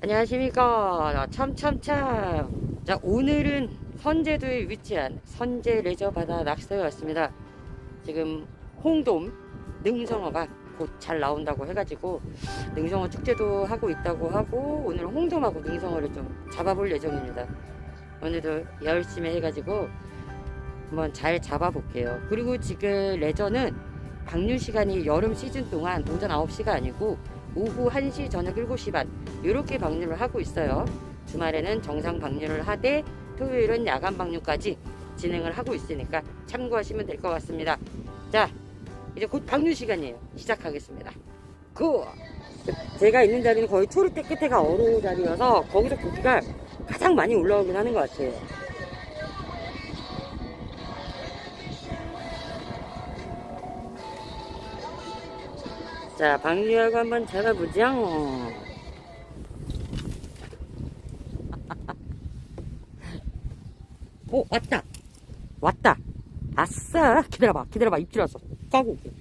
안녕하십니까. 참참참. 자 오늘은 선제도에 위치한 선제 레저 바다 낚시터에 왔습니다. 지금 홍돔 능성어가 곧 잘 나온다고 해가지고 능성어 축제도 하고 있다고 하고 오늘 홍돔하고 능성어를 좀 잡아볼 예정입니다. 오늘도 열심히 해가지고 한번 잘 잡아볼게요. 그리고 지금 레저는 방류 시간이 여름 시즌 동안 오전 9시가 아니고 오후 1시 저녁 7시 반 이렇게 방류를 하고 있어요. 주말에는 정상 방류를 하되 토요일은 야간 방류까지 진행을 하고 있으니까 참고하시면 될 것 같습니다. 자, 이제 곧 방류 시간이에요. 시작하겠습니다. 그 제가 있는 자리는 거의 초르대 끝에가 어로 자리여서 거기서 고기가 가장 많이 올라오긴 하는 것 같아요. 자, 방류하고 한번 잡아보죠. 오, 왔다. 왔다. 아싸. 기다려봐, 기다려봐. 입질 왔어. 까고 올게.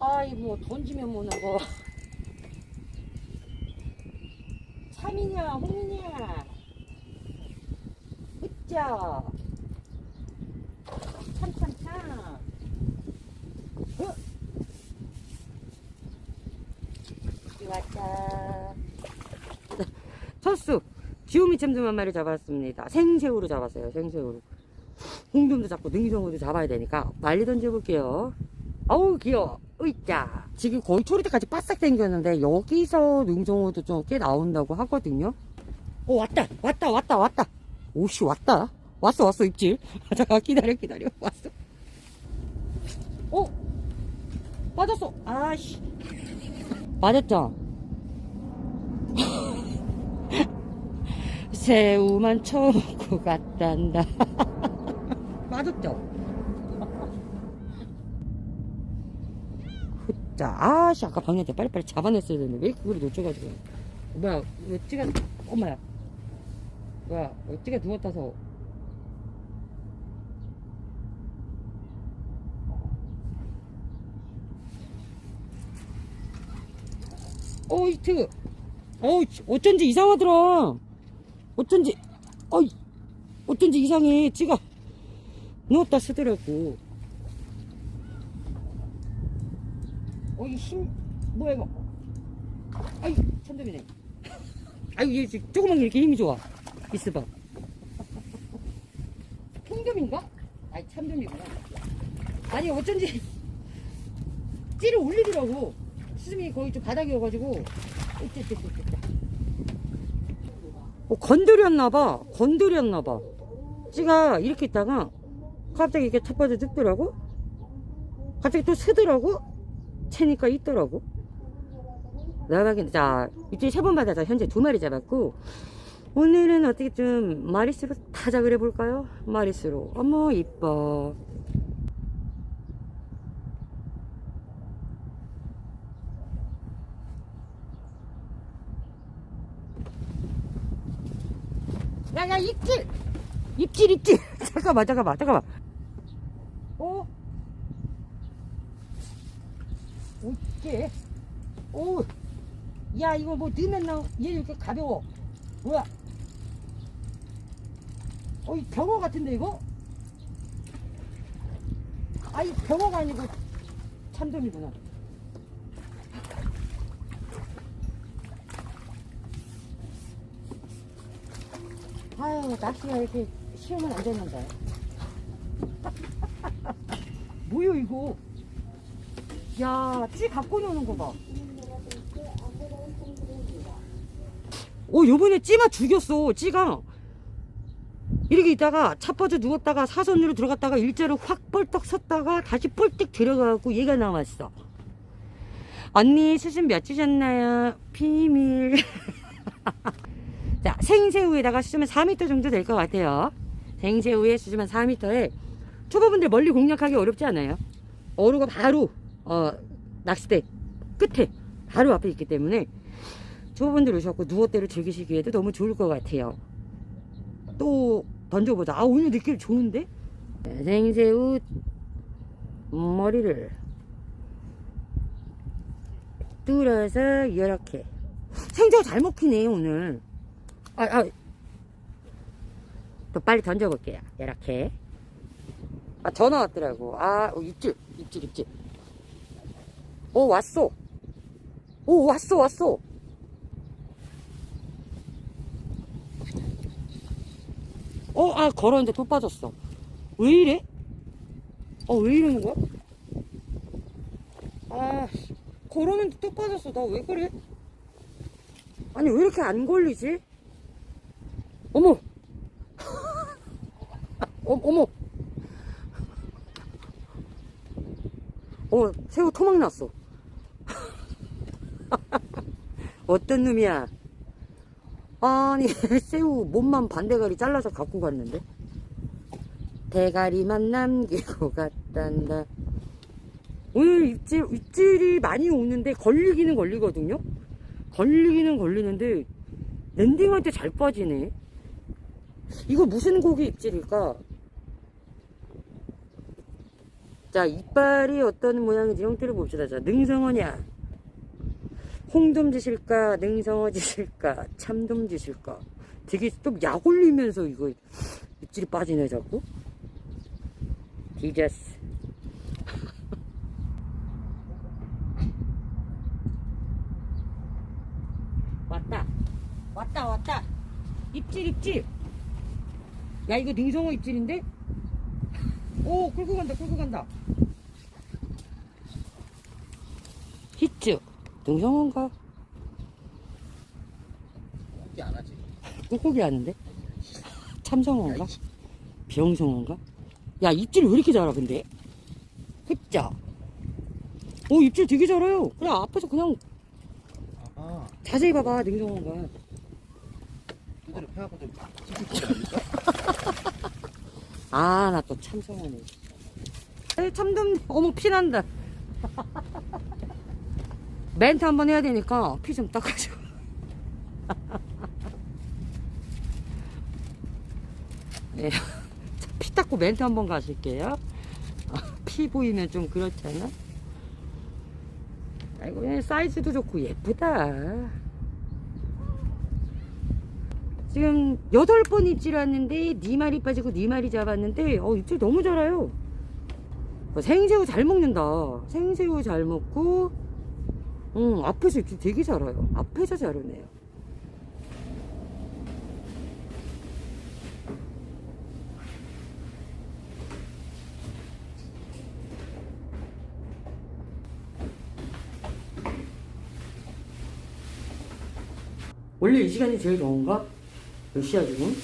아이, 뭐, 던지면 뭐나고. 참이냐, 홍이냐. 으쌰. 참참참. 어? 여기 왔다. 첫수 지오미 챔좀 한 마리 잡았습니다. 생새우로 잡았어요. 생새우로. 홍돔도 잡고 능성어도 잡아야 되니까 빨리 던져볼게요. 어우 귀여워. 으이짜. 지금 거의 초리대까지 바싹 당겼는데 여기서 능성어도 좀 꽤 나온다고 하거든요. 오 왔다 왔다 왔다 왔다. 오씨 왔다. 왔어 왔어 입질. 잠깐 기다려 기다려 왔어. 오 빠졌어. 아씨 맞았죠. 새우만 처먹고 갔단다. 맞았죠? 자, 아씨, 아까 방향때 빨리빨리 잡아냈어야 되는데, 왜 그걸 놓쳐가지고. 뭐야, 왜 찌가, 엄마야. 뭐야, 왜 찌가 누웠다서. 어, 이트. 어우, 어쩐지 이상하더라. 어쩐지, 어이, 어쩐지 이상해. 찌가 누웠다 쓰더라고. 어이, 힘, 뭐야, 이거. 아이, 참돔이네. 아유, 얘 조그만 게 이렇게 힘이 좋아. 있어봐. 통돔인가? 아이, 참돔이구나. 아니, 어쩐지 찌를 올리더라고. 수심이 거의 좀 바닥이어가지고. 어쨌든, 어, 건드렸나봐. 건드렸나봐. 찌가 이렇게 있다가 갑자기 이렇게 첫 번째 뜯더라고. 갑자기 또 쓰더라고. 채니까 있더라고. 나가긴, 자, 이쪽에 세 번 받아서 현재 두 마리 잡았고, 오늘은 어떻게 좀 마리수로 타작을 해볼까요? 마리수로. 어머, 이뻐. 입질! 입질, 입질! 잠깐만, 잠깐만, 잠깐만. 어? 오케이. 오! 야, 이거 뭐 넣으면 나, 얘 이렇게 가벼워. 뭐야? 어, 이 병어 같은데, 이거? 아이, 병어가 아니고 참돔이구나. 아유, 낚시가 이렇게 쉬우면 안 되는데. 뭐야, 이거? 야, 찌 갖고 노는 거 봐. 오, 요번에 찌마 죽였어, 찌가. 이렇게 있다가 차 빠져 누웠다가 사선으로 들어갔다가 일자로 확 뻘떡 섰다가 다시 뻘떡 들어가고 얘가 나왔어. 언니 수심 몇 주셨나요? 비밀. 자, 생새우에다가 수심은 4m 정도 될 것 같아요. 생새우에 수심은 4m에 초보분들 멀리 공략하기 어렵지 않아요. 어루가 바로 어, 낚싯대 끝에 바로 앞에 있기 때문에 초보분들 오셨고 누워대로 즐기시기에도 너무 좋을 것 같아요. 또 던져보자. 아 오늘 느낌 좋은데? 생새우 머리를 뚫어서 이렇게 생저 잘 먹히네 오늘 아, 아. 또 빨리 던져볼게요 이렇게 아 전화 왔더라고 아 어, 입질 입질 입질 오 왔어 오 왔어 왔어 어 아 걸었는데 또 빠졌어 왜 이래? 어 왜 이러는 거야? 아 걸었는데 또 빠졌어 나 왜 그래? 아니 왜 이렇게 안 걸리지? 어머. 어, 어머. 어 새우 토막 났어. 어떤 놈이야? 아니 새우 몸만 반대가리 잘라서 갖고 갔는데? 대가리만 남기고 갔단다. 오늘 입질, 입질이 많이 오는데 걸리기는 걸리거든요? 걸리기는 걸리는데 랜딩할 때 잘 빠지네 이거 무슨 고기 입질일까? 자 이빨이 어떤 모양인지 형태를 봅시다. 자 능성어냐? 홍돔짓일까? 능성어짓일까? 참돔짓일까? 되게 좀 약 올리면서 이거 입질이 빠지네 자꾸. 디저스. 왔다. 왔다 왔다. 입질 입질 야 이거 능성어 입질인데? 오 끌고 간다 끌고 간다. 히트 능성어인가? 고기 안 하지. 꿀고기 하는데? 참성어인가? 병성어인가? 야 입질 왜 이렇게 잘하 근데? 흡자. 오 입질 되게 잘해요. 그냥 앞에서 그냥 아, 자세히 봐봐 능성어가 두드려 펴갖고 좀 찌질 거 아닐까? 아, 나 또 참성하네. 에이, 참돔, 어머, 피난다. 멘트 한번 해야 되니까 피 좀 닦아줘. 네. 자, 피 닦고 멘트 한번 가실게요. 아, 피 보이면 좀 그렇잖아. 아이고, 얘 사이즈도 좋고 예쁘다. 지금 여덟 번 입질 왔는데 네 마리 빠지고 네 마리 잡았는데 어 입질 너무 잘해요. 어, 생새우 잘 먹는다. 생새우 잘 먹고, 응 앞에서 입질 되게 잘해요. 앞에서 잘 오네요. 원래 이 시간이 제일 좋은가? 지금?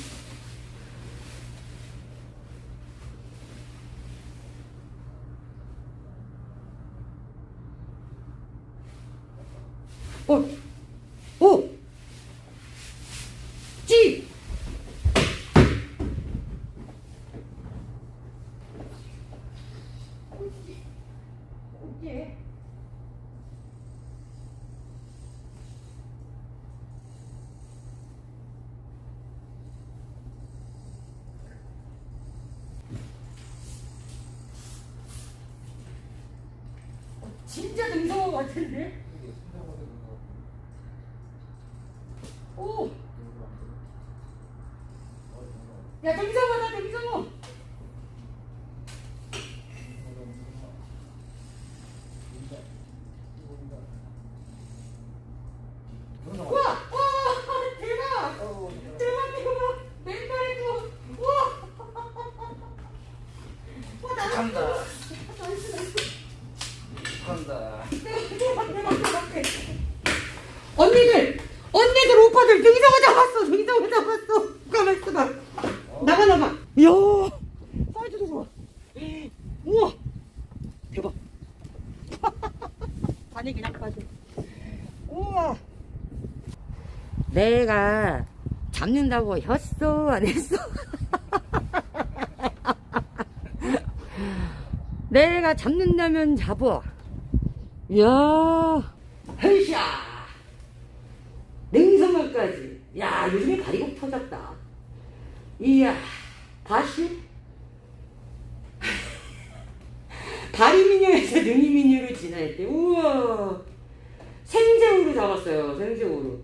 어, 어, 찌. 진짜 능성어 같은데? 오! 야, 능성어다, 능성어! 우와! 와! 대박! 대박, 대박! 맨발에 또! 우와! 와, 나 간다. 간다. 언니들! 언니들, 오빠들, 능성어 잡았어! 능성어 잡았어! 가만 있어 봐. 나가, 나가. 이야, 사이즈도 좋아. 우와! 대박. 반이 그냥 빠져. 우와! 내가 잡는다고 했어? 안 했어? 내가 잡는다면 잡어. 이야, 헤이샤! 냉성어까지. 야, 요즘에 다리가 터졌다. 이야, 다시? 다리 미녀에서 능이 미녀로 진화했대. 우와. 생 들어왔어요 생새우로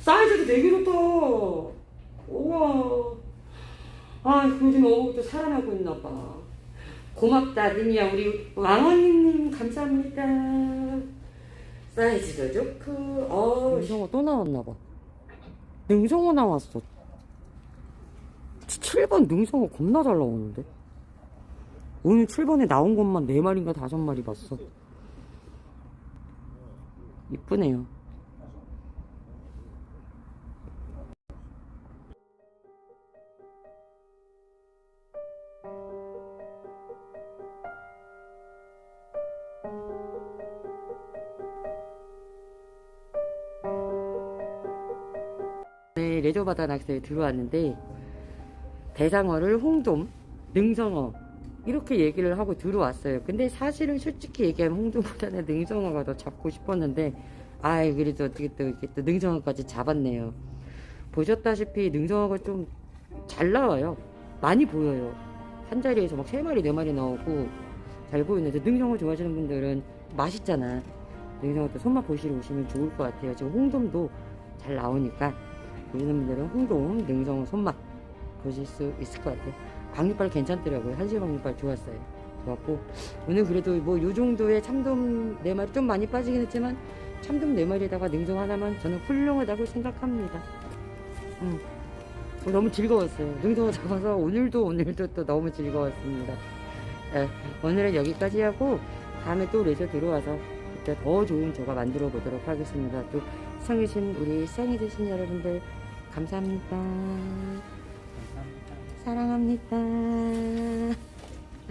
사이즈도 되게 좋다 우와 아 요즘 어묵도 살아나고 있나봐 고맙다 니미야 우리 왕언니님 감사합니다 사이즈도 좋고 어 능성어 또 나왔나봐. 능성어 나왔어. 7번 능성어 겁나 잘 나오는데? 오늘 7번에 나온 것만 4마리인가 5마리 봤어. 이쁘네요 네, 레저바다 낙서에 들어왔는데 대상어를 홍돔, 능성어 이렇게 얘기를 하고 들어왔어요. 근데 사실은 솔직히 얘기하면 홍돔보다는 능성어가 더 잡고 싶었는데 아이 그래도 어떻게 또 이렇게 또 능성어까지 잡았네요. 보셨다시피 능성어가 좀 잘 나와요. 많이 보여요. 한 자리에서 막 세 마리 네 마리 나오고 잘 보이는데 능성어 좋아하시는 분들은 맛있잖아. 능성어도 손맛 보시러 오시면 좋을 것 같아요. 지금 홍돔도 잘 나오니까 보시는 분들은 홍돔, 능성어 손맛 보실 수 있을 것 같아요. 방귀빨 괜찮더라고요. 한실 방귀빨 좋았어요. 좋았고 오늘 그래도 뭐 요 정도의 참돔 네 마리 좀 많이 빠지긴 했지만 참돔 네 마리에다가 능성 하나만 저는 훌륭하다고 생각합니다. 음. 어, 너무 즐거웠어요. 능성어 잡아서 오늘도 오늘도 또 너무 즐거웠습니다. 네, 오늘은 여기까지 하고 다음에 또 레저 들어와서 그때 더 좋은 조가 만들어 보도록 하겠습니다. 또 시청해주신 우리 시청해 주신 여러분들 감사합니다. 사랑합니다.